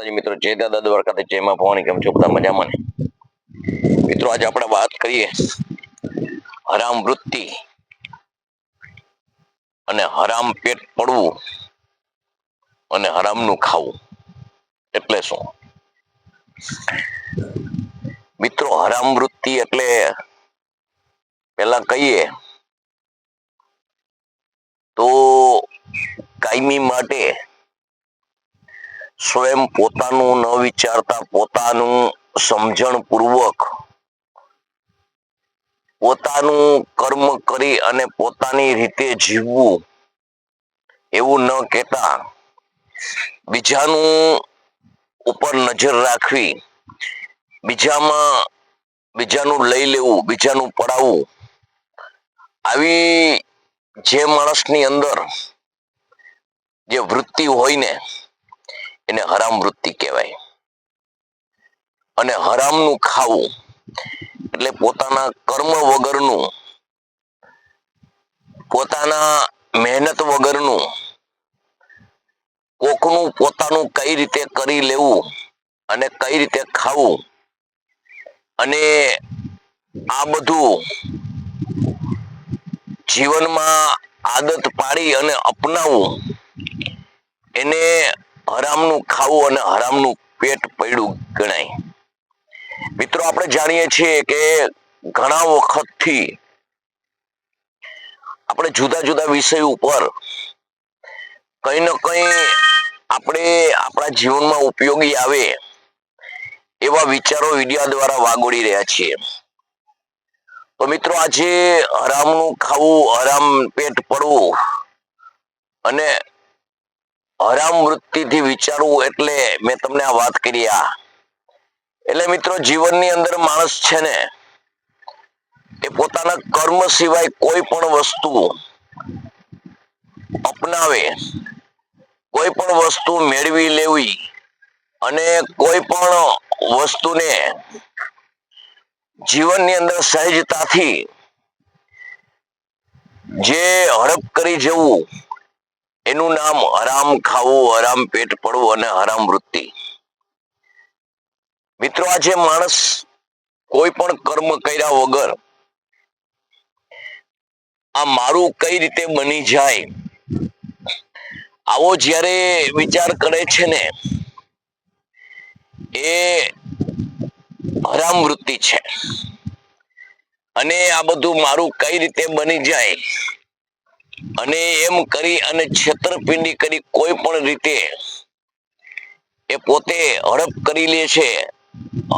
માતાજી મિત્રો, જય દાદા દ્વારકાથી જયમાં ભવાની, કેમ છો? બધા મજામાં મિત્રો, આજે આપણે વાત કરીએ હરામ વૃત્તિ અને હરામ પેટ પડવું અને હરામનું ખાવું. એટલે શું? મિત્રો, હરામ વૃત્તિ એટલે પેલા કહીએ તો કાયમી માટે સ્વયં પોતાનું ન વિચારતા પોતાનું સમજણ પૂર્વક પોતાનું કર્મ કરી અને પોતાની રીતે જીવવું એવું ન કહેતા બીજાનું ઉપર નજર રાખવી, બીજામાં બીજાનું લઈ લેવું, બીજાનું પડાવવું, આવી જે માણસની અંદર જે વૃત્તિ હોય ને એને હરામ વૃત્તિ કહેવાય. અને હરામનું ખાવું એટલે પોતાના કર્મ વગરનું, પોતાના મહેનત વગરનું, કોકનું પોતાનું કઈ રીતે કરી લેવું અને કઈ રીતે ખાવું અને આ બધું જીવનમાં આદત પાડી અને અપનાવવું એને હરામનું ખાવું અને હરામનું પેટ પડ્યું ગણાય. મિત્રો, આપણે જાણીએ છીએ કે ઘણા વખતથી આપણે જુદા જુદા વિષય ઉપર કઈ ને કઈ આપણે આપણા જીવનમાં ઉપયોગી આવે એવા વિચારો વિડિયા દ્વારા વાગોડી રહ્યા છીએ. તો મિત્રો, આજે હરામનું ખાવું, હરામ પેટ પડવું અને હરામ વૃત્તિથી વિચારવું એટલે મેં તમને આ વાત કરી આ. એટલે મિત્રો જીવનની અંદર માણસ છે ને, એ પોતાના કર્મ સિવાય કોઈ પણ વસ્તુ અપનાવે, કોઈ પણ વસ્તુ મેળવી લેવી અને કોઈ પણ વસ્તુને જીવનની અંદર સહેજતાથી જે હડપ કરી જવું એનું નામ હરામ ખાવું, હરામ પેટ પડવું અને હરામ વૃત્તિ. મિત્રો, આજે માણસ કોઈ પણ કર્મ કર્યા વગર આ મારું કઈ રીતે બની જાય? આવો જ્યારે વિચાર કરે છે ને, એ હરામ વૃત્તિ છે. અને આ બધું મારું કઈ રીતે બની જાય? અને એમ કરી અને છેતરપિંડી કરી કોઈ પણ રીતે એ પોતે હડપ કરી લે છે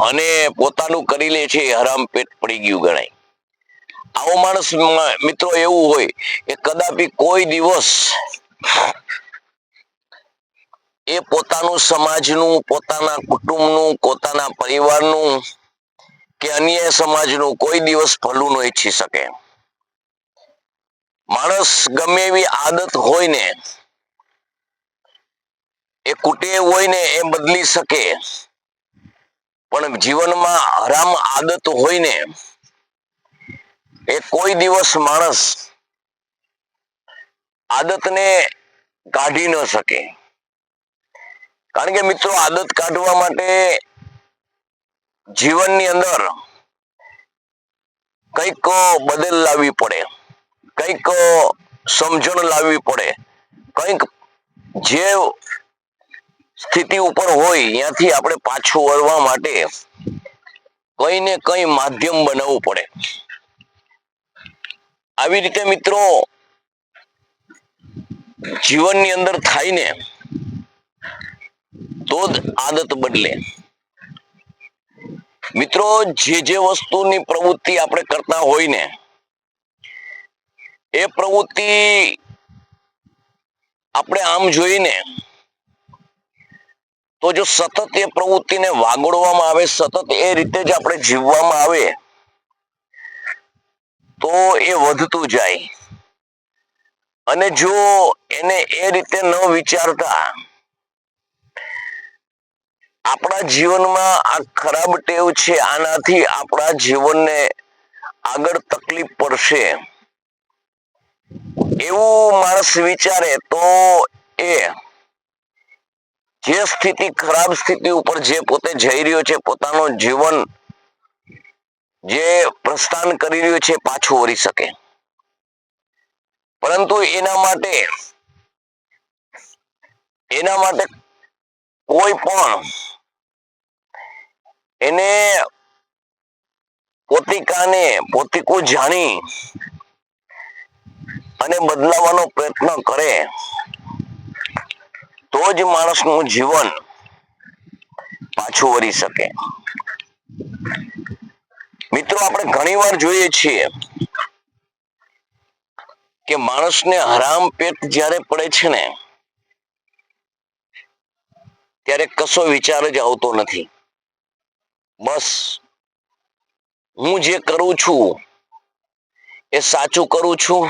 અને પોતાનું કરી લે છે હરામ પેટ પડી ગયું ગણાય. આવો માણસ મિત્રો એવું હોય એ કદાપી કોઈ દિવસ એ પોતાનું સમાજનું, પોતાના કુટુંબનું, પોતાના પરિવારનું કે અન્ય સમાજનું કોઈ દિવસ ભલું ન ઈચ્છી શકે. માણસ ગમે એવી આદત હોય ને, એ કુટેવ હોય ને, એ બદલી શકે. પણ જીવનમાં હરામ આદત હોય ને, એ કોઈ દિવસ માણસ આદતને કાઢી ન શકે. કારણ કે મિત્રો, આદત કાઢવા માટે જીવનની અંદર કંઈક બદલ લાવવી પડે. કંઈક સમજણ લાવવી પડે. કંઈક જે સ્થિતિ ઉપર હોય, ત્યાંથી આપણે પાછું વળવા માટે કઈ ને કઈ માધ્યમ બનાવવું પડે. આવી રીતે મિત્રો, જીવનની અંદર થાય ને તો જ આદત બદલે. મિત્રો, જે જે વસ્તુની પ્રવૃત્તિ આપણે કરતા હોય ને એ પ્રવૃત્તિ આપણે આમ જોઈને તો જો સતત એ પ્રવૃત્તિને વાગોડવામાં આવે, સતત એ રીતે જ આપણે જીવવામાં આવે, તો એ વધતું જાય. અને જો એને એ રીતે ન વિચારતા, આપણા જીવનમાં આ ખરાબ ટેવ છે, આનાથી આપણા જીવનને આગળ તકલીફ પડશે. એવું માણસ વિચારે તો એ જે સ્થિતિ ખરાબ સ્થિતિ ઉપર જે પોતે જઈ રહ્યો છે, પોતાનું જીવન જે પ્રસ્થાન કરી રહ્યો છે પાછું વળી શકે. પરંતુ એના માટે એના માટે કોઈ પણ એને પોતિકાને, પોતિકું જાણી અને બદલાવાનો પ્રયત્ન કરે, તો જ માણસનું જીવન પાછું વળી શકે. મિત્રો, આપણે ઘણીવાર જોઈએ છીએ કે માણસને હરામ પેટ જ્યારે પડે છે ને, ત્યારે કશો વિચાર જ આવતો નથી. બસ, હું જે કરું છું એ સાચું કરું છું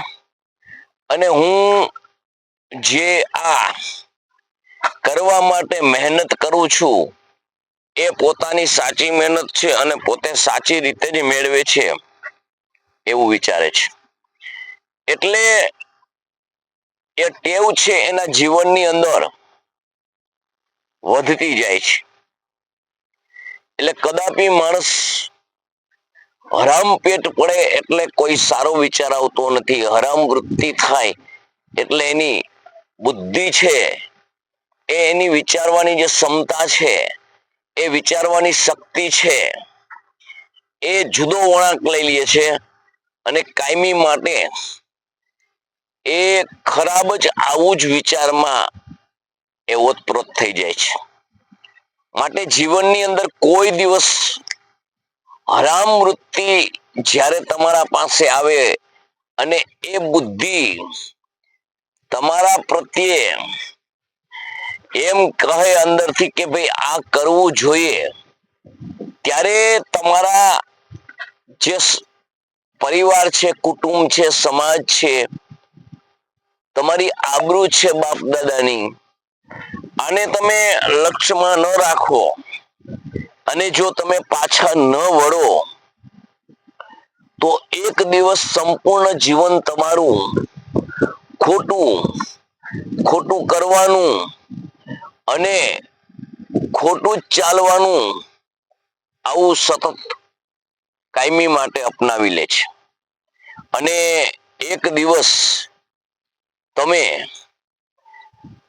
અને હું જે આ કરવા માટે મહેનત કરું છું, એ પોતાની સાચી મહેનત છે અને પોતે સાચી રીતે જ મેળવે છે એવું વિચારે છે. એટલે એ ટેવ છે એના જીવનની અંદર વધતી જાય છે. એટલે કદાપી માણસ હરામ પેટ પડે એટલે કોઈ સારો વિચાર આવતો નથી. હરામ વૃત્તિ થાય એટલે એની બુદ્ધિ છે, એ એની વિચારવાની જે ક્ષમતા છે, એ વિચારવાની શક્તિ છે, એ જુદો વળાંક લઈ લે છે અને કાયમી માટે એ ખરાબ જ આવું જ વિચારમાં એ ઓતપ્રોત થઈ જાય છે. માટે જીવનની અંદર કોઈ દિવસ હરામ વૃત્તિ જ્યારે તમારા પાસે આવે અને એ બુદ્ધિ તમારા પ્રત્યે એમ કહે અંદરથી કે ભાઈ આ કરવું જોઈએ, ત્યારે તમારા જે પરિવાર છે, કુટુંબ છે, સમાજ છે, તમારી આબરૂ છે બાપ દાદાની, આને તમે લક્ષ્યમાં ન રાખો. અને જો તમે પાછા ન વળો, તો એક દિવસ સંપૂર્ણ જીવન તમારું ખોટું ખોટું કરવાનું અને ખોટું જ ચાલવાનું આવું સતત કાયમી માટે અપનાવી લે છે. અને એક દિવસ તમે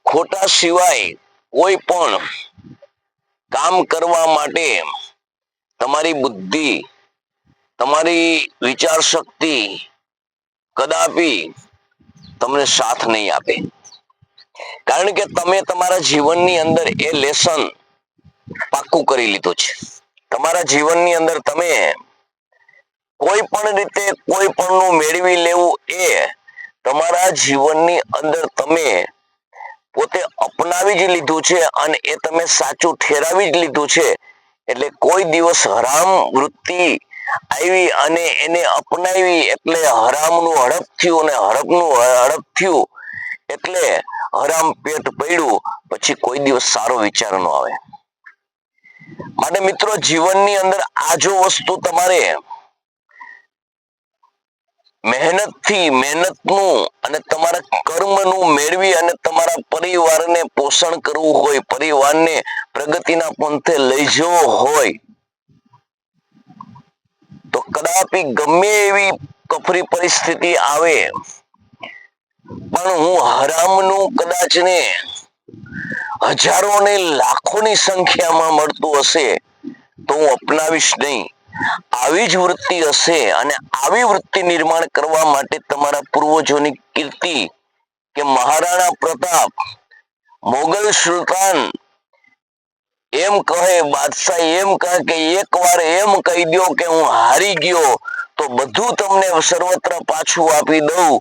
ખોટા સિવાય કોઈ પણ કામ કરવા માટે તમારી બુદ્ધિ, તમારી વિચાર શક્તિ કદાપી તમને સાથ નહીં આપે. કારણ કે તમે તમારા જીવનની અંદર એ લેસન પાક્કું કરી લીધું છે. તમારા જીવનની અંદર તમે કોઈ પણ રીતે કોઈ પણનું મેળવી લેવું એ તમારા જીવનની અંદર તમે પોતે અપનાવી જ લીધું છે અને એ તમે સાચું ઠેરાવી જ લીધું છે. એટલે કોઈ દિવસ હરામ વૃત્તિ આવી અને એને અપનાવી એટલે હરામનું હડપ થયું અને હડપનું હડપ થયું એટલે હરામ પેટ પડ્યું, પછી કોઈ દિવસ સારો વિચાર ન આવે. માટે મિત્રો, જીવનની અંદર આ જો વસ્તુ તમારે મહેનતથી મહેનતનું અને તમારા કર્મનું મેળવી અને તમારા પરિવારને પોષણ કરવું હોય, પરિવારને પ્રગતિના પંથે લઈ જવો હોય. તો કદાપી ગમે એવી કફરી પરિસ્થિતિ આવે, પણ હું હરામનું કદાચ ને હજારો ને લાખોની સંખ્યામાં મળતું હશે, તો હું અપનાવીશ નહીં. આવી જ વૃત્તિ હશે અને આવી વૃત્તિ નિર્માણ કરવા માટે તમારા પૂર્વજોની કીર્તિ કે મહારાણા પ્રતાપ, મોગલ સુલતાન એમ કહે, બાદશાહ એમ કહે કે એકવાર એમ કહી દો કે હું હારી ગયો તો બધું તમને સર્વત્ર પાછું આપી દઉં.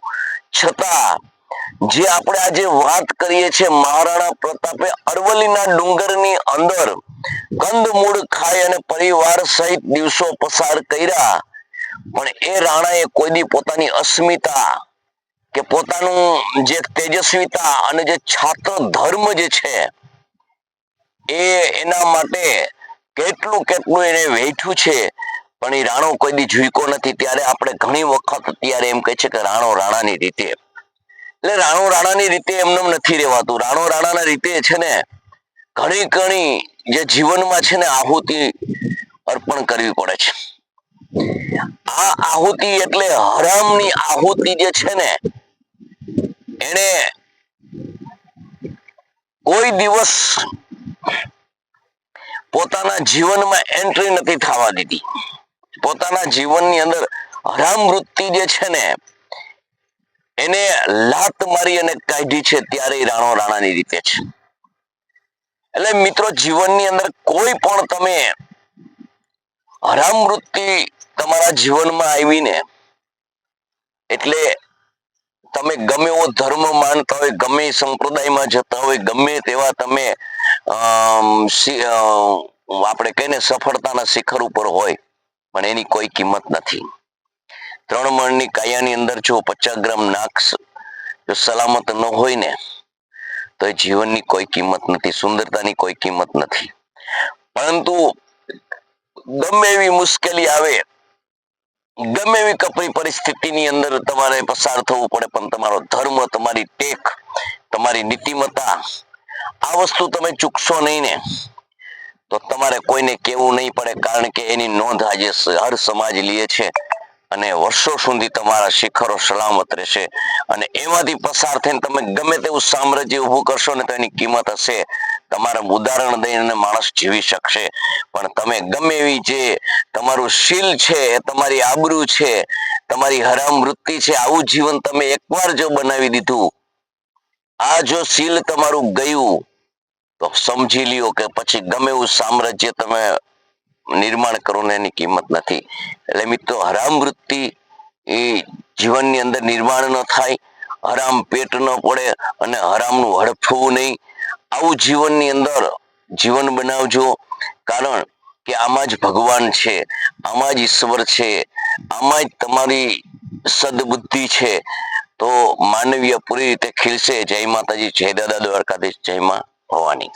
છતાં જે આપણે આજે વાત કરીએ છીએ મહારાણા પ્રતાપે અરવલ્લીના ડુંગરની અંદર કંદમૂળ ખાઈ અને પરિવાર સહિત દિવસો પસાર કર્યા. પણ એ રાણાએ કોઈ દી પોતાની અસ્મિતા કે પોતાનું જે તેજસ્વીતા અને જે છાત્ર ધર્મ જે છે એ એના માટે કેટલું કેટલું એને વેઠ્યું છે. પણ એ રાણો કોઈ દી ઝૂકો નથી. ત્યારે આપણે ઘણી વખત ત્યારે એમ કહે છે કે રાણો રાણાની રીતે એટલે રાણો રાણાની રીતે એમને નથી રહેવાતું. રાણો રાણાના રીતે છે ને, ઘણી ઘણી જે જીવનમાં છે ને આહુતિ અર્પણ કરવી પડે છે. આ આહુતિ એટલે હરામની આહુતિ જે છે ને, એને કોઈ દિવસ પોતાના જીવનમાં એન્ટ્રી નથી થવા દીધી. પોતાના જીવનની અંદર હરામ વૃત્તિ જે છે ને એને લાત મારી અને કાઢી છે ત્યારે રાણો રાણાની રીતે છે. એટલે મિત્રો, જીવનની અંદર કોઈ પણ તમે હરામ વૃત્તિ તમારા જીવનમાં આવીને, એટલે તમે ગમે એવો ધર્મ માનતા હોય, ગમે સંપ્રદાયમાં જતા હોય, ગમે તેવા તમે આપણે કહીને સફળતાના શિખર ઉપર હોય, પણ એની કોઈ કિંમત નથી. ત્રણ મણની કાયાની અંદર જો પચાસ ગ્રામ નાક જો સલામત ન હોય ને, તો એ જીવનની કોઈ કિંમત નથી, સુંદરતાની કોઈ કિંમત નથી. પરંતુ ગમે એવી મુશ્કેલી આવે, ગમે એવી કપરી પરિસ્થિતિની અંદર તમારે પસાર થવું પડે, પણ તમારો ધર્મ, તમારી ટેક, તમારી નીતિમત્તા, આ વસ્તુ તમે ચૂકશો નહીં ને, તો તમારે કોઈને કેવું નહીં પડે, કારણ કે એની નોંધ આજે હર સમાજ લે છે. અને વર્ષો સુધી તમારા શિખરો સલામત રહેશે. અને એમાંથી પસાર થઈને તમે ગમે તેવું સામ્રાજ્ય ઊભું કરશો ને તો એની કિંમત હશે. તમારા ઉદાહરણ દઈને માણસ જીવી શકશે. પણ તમે ગમે એવી જે તમારું શીલ છે, તમારી આબરૂ છે, તમારી હરામ વૃત્તિ છે, આવું જીવન તમે એકવાર જો બનાવી દીધું, આ જો શીલ તમારું ગયું, તો સમજી લ્યો કે પછી ગમે એવું સામ્રાજ્ય તમે નિર્માણ કરો ને એની કિંમત નથી. એટલે મિત્રો, હરામ વૃત્તિ એ જીવનની અંદર નિર્માણ ન થાય, હરામ પેટ ન પડે અને હરામનું હડફવું નહીં. આવું જીવનની અંદર જીવન બનાવજો. કારણ કે આમાં જ ભગવાન છે, આમાં જ ઈશ્વર છે, આમાં જ તમારી સદબુદ્ધિ છે. તો માનવીય પૂરી રીતે ખીલશે. જય માતાજી, જય દાદા દ્વારકાધીશ, જય માં ભવાની.